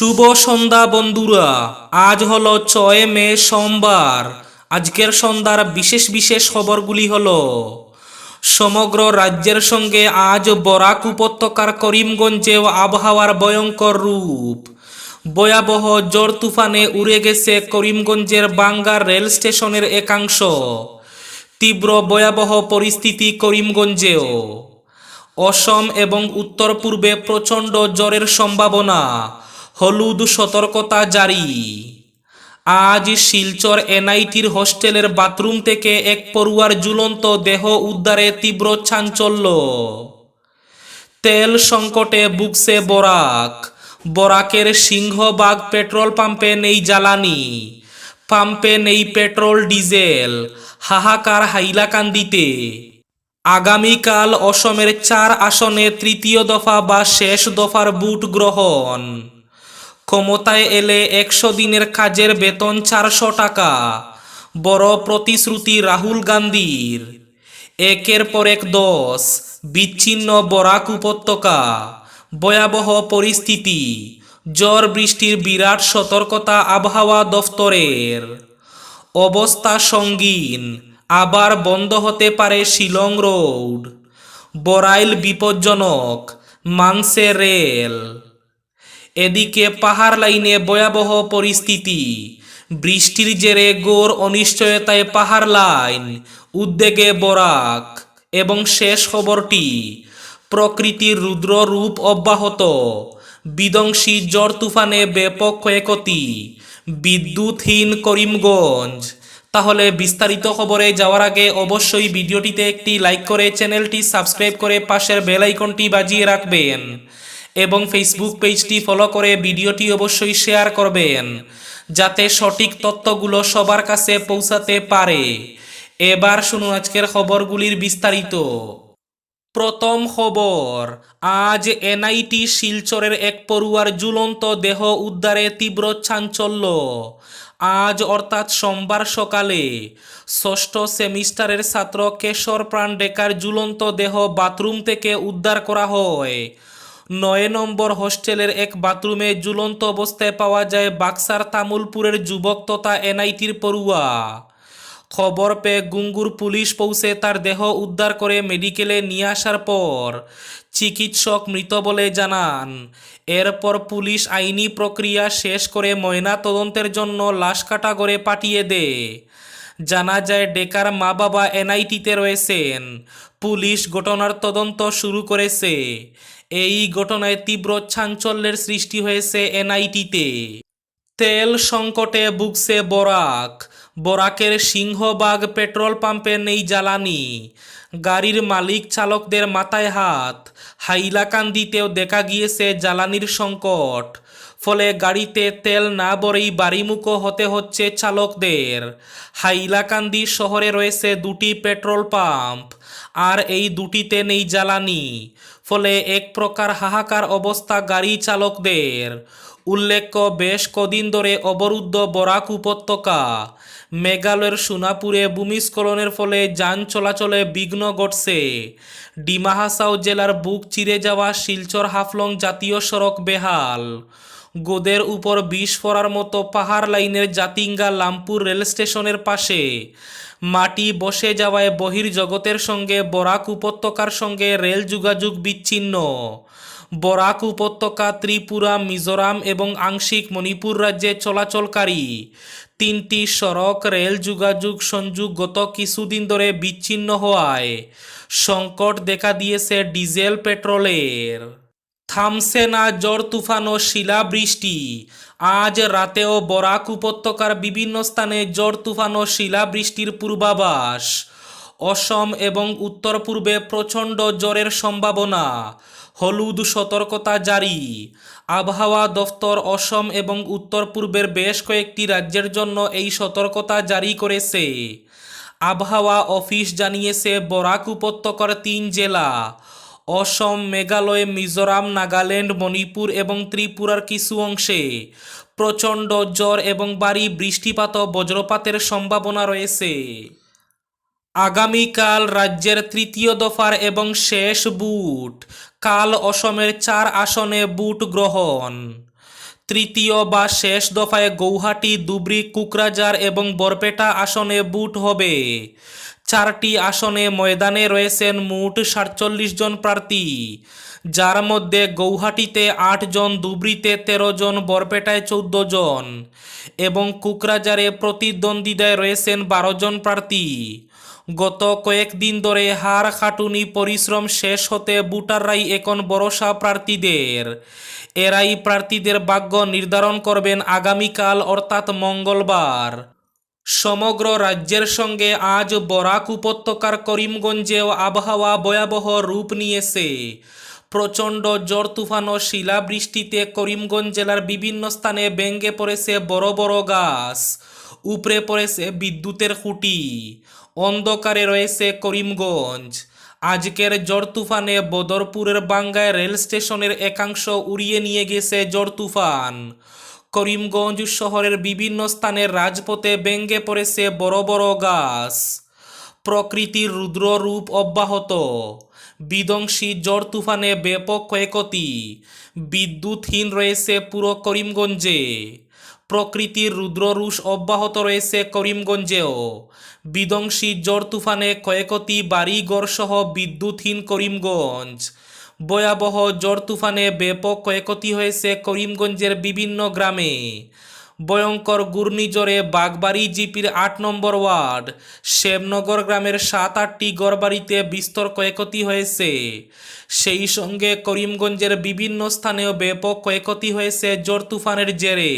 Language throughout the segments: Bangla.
শুভ সন্ধ্যা বন্ধুরা। আজ হলো ছয় মে সোমবার। আজকের সন্ধ্যার বিশেষ বিশেষ খবরগুলি হল, সমগ্র রাজ্যের সঙ্গে আজ বরাক উপত্যকার করিমগঞ্জেও আবহাওয়ার ভয়ঙ্কর রূপ। ভয়াবহ জ্বর তুফানে উড়ে গেছে করিমগঞ্জের বাঙ্গার রেল স্টেশনের একাংশ। তীব্র ভয়াবহ পরিস্থিতি করিমগঞ্জেও। অসম এবং উত্তর পূর্বে প্রচণ্ড জ্বরের সম্ভাবনা। হলুদ সতর্কতা জারি। আজ শিলচর এনআইটির হোস্টেলের বাথরুম থেকে এক পড়ুয়ার ঝুলন্ত দেহ উদ্ধারে তীব্র চাঞ্চল্য। তেল সংকটে বুকছে বরাক। বরাকের সিংহবাগ পেট্রোল পাম্পে নেই জ্বালানি। পাম্পে নেই পেট্রোল, ডিজেল। হাহাকার হাইলাকান্দিতে। আগামীকাল অসমের চার আসনে তৃতীয় দফা বা শেষ দফার বুট গ্রহণ। ক্ষমতায় এলে একশো দিনের কাজের বেতন চারশো টাকা। বড় প্রতিশ্রুতি রাহুল গান্ধীর। একের পর এক দোষ বিচ্ছিন্ন বরাক উপত্যকা, ভয়াবহ পরিস্থিতি, ঝড় বৃষ্টির বিরাট সতর্কতা আবহাওয়া দফতরের। অবস্থা সঙ্গীন, আবার বন্ধ হতে পারে শিলং রোড। বরাইল বিপজ্জনক মানসে রেল। এদিকে পাহাড় লাইনে ভয়াবহ পরিস্থিতি। বৃষ্টির জেরে গোর অনিশ্চয়তায় পাহাড় লাইন, উদ্বেগে বরাক এবং শেষ খবরটি, প্রকৃতির রুদ্র রূপ অব্যাহত। বিধ্বংসী জ্বর তুফানে ব্যাপক ক্ষয়ক্ষতি। বিদ্যুৎহীন করিমগঞ্জ। তাহলে বিস্তারিত খবরে যাওয়ার আগে অবশ্যই ভিডিওটিতে একটি লাইক করে চ্যানেলটি সাবস্ক্রাইব করে পাশের বেল আইকনটি বাজিয়ে রাখবেন। এবং ফেসবুক পেজটি ফলো করে ভিডিওটি অবশ্যই শেয়ার করবেন, যাতে সঠিক তথ্যগুলো সবার কাছে পৌঁছাতে পারে। এবার শুনুন আজকের খবরগুলির বিস্তারিত। প্রথম খবর, আজ এনআইটি শিলচরের এক পড়ুয়ার ঝুলন্ত দেহ উদ্ধারে তীব্র চাঞ্চল্য। আজ অর্থাৎ সোমবার সকালে ষষ্ঠ সেমিস্টারের ছাত্র কেশর প্রাণ ডেকার ঝুলন্ত দেহ বাথরুম থেকে উদ্ধার করা হয়। নয় নম্বর হোস্টেলের এক বাথরুমে ঝুলন্ত অবস্থায় পাওয়া যায় বাক্সার তামুলপুরের যুবক তথা এনআইটির পড়ুয়া। খবর পেয়ে গুঙ্গুর পুলিশ পৌঁছে তার দেহ উদ্ধার করে মেডিকেলে নিয়ে আসার পর চিকিৎসক মৃত বলে জানান। এরপর পুলিশ আইনি প্রক্রিয়া শেষ করে ময়না তদন্তের জন্য লাশ কাটাগড়ে পাঠিয়ে দেয়। জানা যায়, ডেকার মা বাবা এনআইটিতে রয়েছেন। পুলিশ ঘটনার তদন্ত শুরু করেছে। এই ঘটনায় তীব্র চাঞ্চল্যের সৃষ্টি হয়েছে এনআইটিতে। তেল সংকটে ভুগছে বরাক। বরাকের সিংহবাগ পেট্রোল পাম্পে নেই জ্বালানি। গাড়ির মালিক চালকদের মাথায় হাত। হাইলাকান্দিতেও দেখা গিয়েছে জ্বালানির সংকট। ফলে গাড়িতে তেল না ভরেই বাড়িমুখো হতে হচ্ছে চালকদের। হাইলাকান্দি শহরে রয়েছে দুটি পেট্রোল পাম্প। আর এই দুটিতে নেই জ্বালানি। ফলে এক প্রকার হাহাকার অবস্থা গাড়ি চালকদের। উল্লেখ্য, বেশ কদিন ধরে অবরুদ্ধ বরাক উপত্যকা। মেঘালয়ের সোনাপুরে ভূমিস্খলনের ফলে যান চলাচলে বিঘ্ন ঘটছে। ডিমা হাসাও জেলার বুক চিরে যাওয়া শিলচর হাফলং জাতীয় সড়ক বেহাল। গোদের উপর বিষ পড়ার মতো পাহাড় লাইনের জাতিঙ্গা লামপুর রেল স্টেশনের পাশে। মাটি বসে যাওয়ায় বহির্জগতের সঙ্গে বরাক উপত্যকার সঙ্গে রেল যোগাযোগ বিচ্ছিন্ন। বরাক উপত্যকা, ত্রিপুরা, মিজোরাম এবং আংশিক মণিপুর রাজ্যে চলাচলকারী তিনটি সড়ক রেল যোগাযোগ সংযোগ গত কিছুদিন ধরে বিচ্ছিন্ন হওয়ায় সংকট দেখা দিয়েছে ডিজেল পেট্রোলের। থামছে না জ্বর তুফান ও শিলাবৃষ্টি। আজ রাতেও বরাক উপত্যকার বিভিন্ন স্থানে জ্বর তুফান ও শিলাবৃষ্টির পূর্বাভাস। অসম এবং উত্তর পূর্বে প্রচণ্ড জ্বরের সম্ভাবনা। হলুদ সতর্কতা জারি। আবহাওয়া দফতর অসম এবং উত্তর পূর্বের বেশ কয়েকটি রাজ্যের জন্য এই সতর্কতা জারি করেছে। আবহাওয়া অফিস জানিয়েছে, বরাক উপত্যকার তিন জেলা, অসম, মেঘালয়, মিজোরাম, নাগাল্যান্ড, মণিপুর এবং ত্রিপুরার কিছু অংশে প্রচণ্ড জ্বর এবং ভারী বৃষ্টিপাত বজ্রপাতের সম্ভাবনা রয়েছে। আগামীকাল রাজ্যের তৃতীয় দফার এবং শেষ বুট। কাল অসমের চার আসনে বুট গ্রহণ। তৃতীয় বা শেষ দফায় গৌহাটি, দুবরি কুকরাজার এবং বরপেটা আসনে বুট হবে। চারটি আসনে ময়দানে রয়েছেন মোট সাতচল্লিশ জন প্রার্থী। যার মধ্যে গৌহাটিতে আট জন, দুবরিতে তেরো জন, বরপেটায় চৌদ্দ জন এবং কুকরাজারে প্রতিদ্বন্দ্বিতায় রয়েছেন বারো জন প্রার্থী। গত কয়েকদিন ধরে হার খাটুনি পরিশ্রম শেষ হতে বুটাররাই এখন ভরসা প্রার্থীদের। এরাই প্রার্থীদের ভাগ্য নির্ধারণ করবেন আগামীকাল, অর্থাৎ মঙ্গলবার। সমগ্র রাজ্যের সঙ্গে আজ বরাক উপত্যকার করিমগঞ্জেও আবহাওয়া ভয়াবহ রূপ নিয়েছে। প্রচণ্ড জ্বর, তুফান ও শিলাবৃষ্টিতে করিমগঞ্জ জেলার বিভিন্ন স্থানে ভেঙে পড়েছে বড় বড় গাছ। উপরে পড়েছে বিদ্যুতের খুঁটি, অন্ধকারে রয়েছে করিমগঞ্জ। আজকের জ্বর তুফানে বদরপুরের বাঙ্গায় রেল স্টেশনের একাংশ উড়িয়ে নিয়ে গেছে জ্বর তুফান। করিমগঞ্জ শহরের বিভিন্ন স্থানে রাজপথে ভেঙে পড়েছে বড় বড় গাছ। প্রকৃতির রুদ্র রূপ অব্যাহত। বিধ্বংসী জ্বর তুফানে ব্যাপক ক্ষয়ক্ষতি। বিদ্যুৎহীন রয়েছে পুরো করিমগঞ্জে। প্রকৃতির রুদ্ররুষ অব্যাহত রয়েছে করিমগঞ্জেও। বিধ্বংসী জ্বর তুফানে ক্ষয়ক্ষতি বাড়িঘর সহ বিদ্যুৎহীন করিমগঞ্জ। ভয়াবহ জ্বর তুফানে ব্যাপক ক্ষয়ক্ষতি হয়েছে করিমগঞ্জের বিভিন্ন গ্রামে। ভয়ঙ্কর ঘূর্ণিঝড়ে বাগবাড়ি জিপির আট নম্বর ওয়ার্ড। শ্যামনগর গ্রামের সাত আটটি গড়বাড়িতে বিস্তর ক্ষয়ক্ষতি হয়েছে। সেই সঙ্গে করিমগঞ্জের বিভিন্ন স্থানেও ব্যাপক ক্ষয়ক্ষতি হয়েছে জ্বর তুফানের জেরে।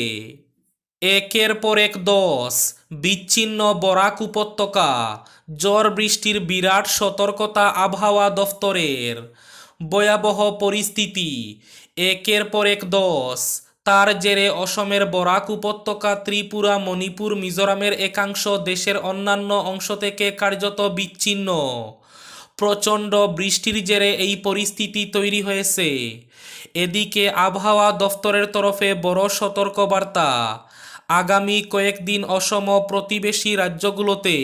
একের পর এক দশ, বিচ্ছিন্ন বরাক উপত্যকা ঝড় বৃষ্টির বিরাট সতর্কতা আবহাওয়া দফতরের। ভয়াবহ পরিস্থিতি, একের পর এক দশ, তার জেরে অসমের বরাক উপত্যকা, ত্রিপুরা, মণিপুর, মিজোরামের একাংশ দেশের অন্যান্য অংশ থেকে কার্যত বিচ্ছিন্ন। প্রচণ্ড বৃষ্টির জেরে এই পরিস্থিতি তৈরি হয়েছে। এদিকে আবহাওয়া দফতরের তরফে বড় সতর্কবার্তা আগামী কয়েকদিন অসম প্রতিবেশী রাজ্যগুলোতে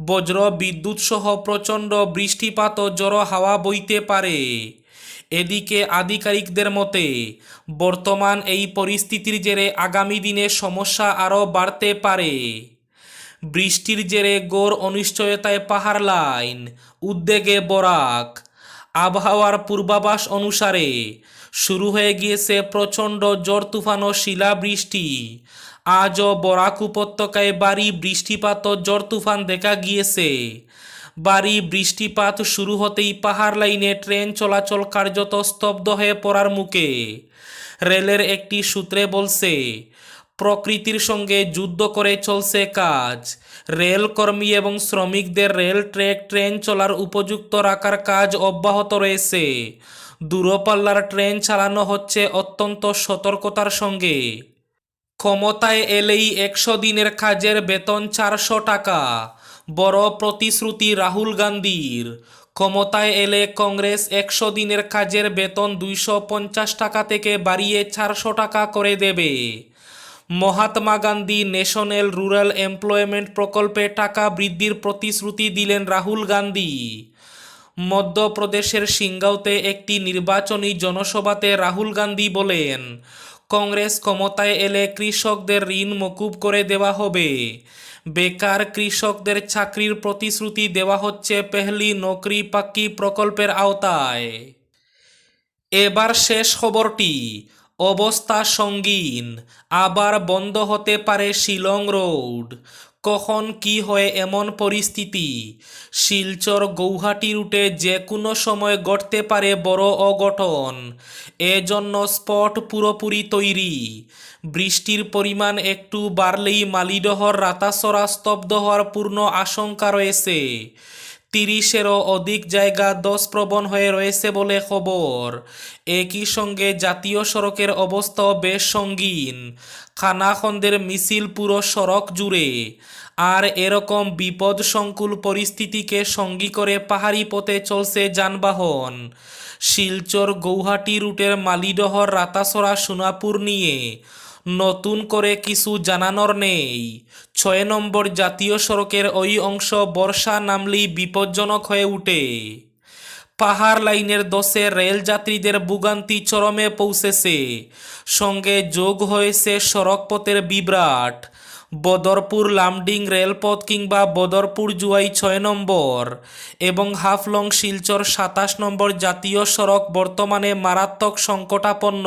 বজ্র বিদ্যুৎ সহ প্রচণ্ড বৃষ্টিপাত ও জড়ো হাওয়া বইতে পারে। এদিকে আধিকারিকদের মতে, বর্তমান এই পরিস্থিতির জেরে আগামী দিনে সমস্যা আরও বাড়তে পারে। বৃষ্টির জেরে গোর অনিশ্চয়তায় পাহাড় লাইন, উদ্বেগে বরাক। আবহাওয়ার পূর্বাভাস অনুসারে শুরু হয়ে গিয়েছে প্রচণ্ড তুফান ও শিলাবৃষ্টি। আজও বরাক উপত্যকায় বাড়ি বৃষ্টিপাত ও ঝড় তুফান দেখা গিয়েছে। বাড়ি বৃষ্টিপাত শুরু হতেই পাহাড় লাইনে ট্রেন চলাচল কার্যত স্তব্ধ হয়ে পড়ার মুখে। রেলের একটি সূত্রে বলছে, প্রকৃতির সঙ্গে যুদ্ধ করে চলছে কাজ। রেল কর্মী এবং শ্রমিকদের রেল ট্রেক ট্রেন চলার উপযুক্ত রাখার কাজ অব্যাহত রয়েছে। দূরপাল্লার ট্রেন চালানো হচ্ছে অত্যন্ত সতর্কতার সঙ্গে। ক্ষমতায় এলেই একশো দিনের কাজের বেতন চারশো টাকা। বড় প্রতিশ্রুতি রাহুল গান্ধীর। ক্ষমতায় এলে কংগ্রেস একশো দিনের কাজের বেতন দুইশো পঞ্চাশ টাকা থেকে বাড়িয়ে চারশো টাকা করে দেবে। Mahatma Gandhi national rural employment প্রকল্পে টাকা বৃদ্ধির প্রতিশ্রুতি দিলেন রাহুল গান্ধী। মধ্যপ্রদেশের সিংগাঁওতে একটি নির্বাচনী জনসভাতে রাহুল গান্ধী বলেন কংগ্রেস ক্ষমতায় এলে কৃষকদের ঋণ মকুব করে দেওয়া হবে। বেকার কৃষকদের চাকরির প্রতিশ্রুতি দেওয়া হচ্ছে পেহলি নকরি পাকি প্রকল্পের আওতায়। এবার শেষ খবরটি। অবস্থা সঙ্গীন, আবার বন্ধ হতে পারে শিলং রোড। কখন কি হয় এমন পরিস্থিতি? শিলচর গৌহাটি রুটে যে কোনো সময় ঘটতে পারে বড় অঘটন। এজন্য স্পট পুরোপুরি তৈরি। বৃষ্টির পরিমাণ একটু বাড়লেই মালিডহর রাতাসরা স্তব্ধ হওয়ার পূর্ণ আশঙ্কা রয়েছে। তিরিশেরও অধিক জায়গা দশপ্রবণ হয়ে রয়েছে বলে খবর। একই সঙ্গে জাতীয় সড়কের অবস্থাও বেশ সঙ্গীন। খানাখন্দের মিছিল পুরো সড়ক জুড়ে। আর এরকম বিপদ সংকুল পরিস্থিতিকে সঙ্গী করে পাহাড়ি পথে চলছে যানবাহন। শিলচর গৌহাটি রুটের মালিডহর রাতাসরা সোনাপুর নিয়ে নতুন করে কিছু জানানোর নেই। ছয় নম্বর জাতীয় সড়কের ওই অংশ বর্ষা নামলেই বিপজ্জনক হয়ে ওঠে পাহাড় লাইনের দশে রেল যাত্রীদের চরমে পৌঁছেছে। সঙ্গে যোগ হয়েছে সড়কপথের বিভ্রাট। বদরপুর লামডিং রেলপথ কিংবা বদরপুর জুয়াই ছয় নম্বর এবং হাফলং শিলচর সাতাশ নম্বর জাতীয় সড়ক বর্তমানে মারাত্মক সংকটাপন্ন।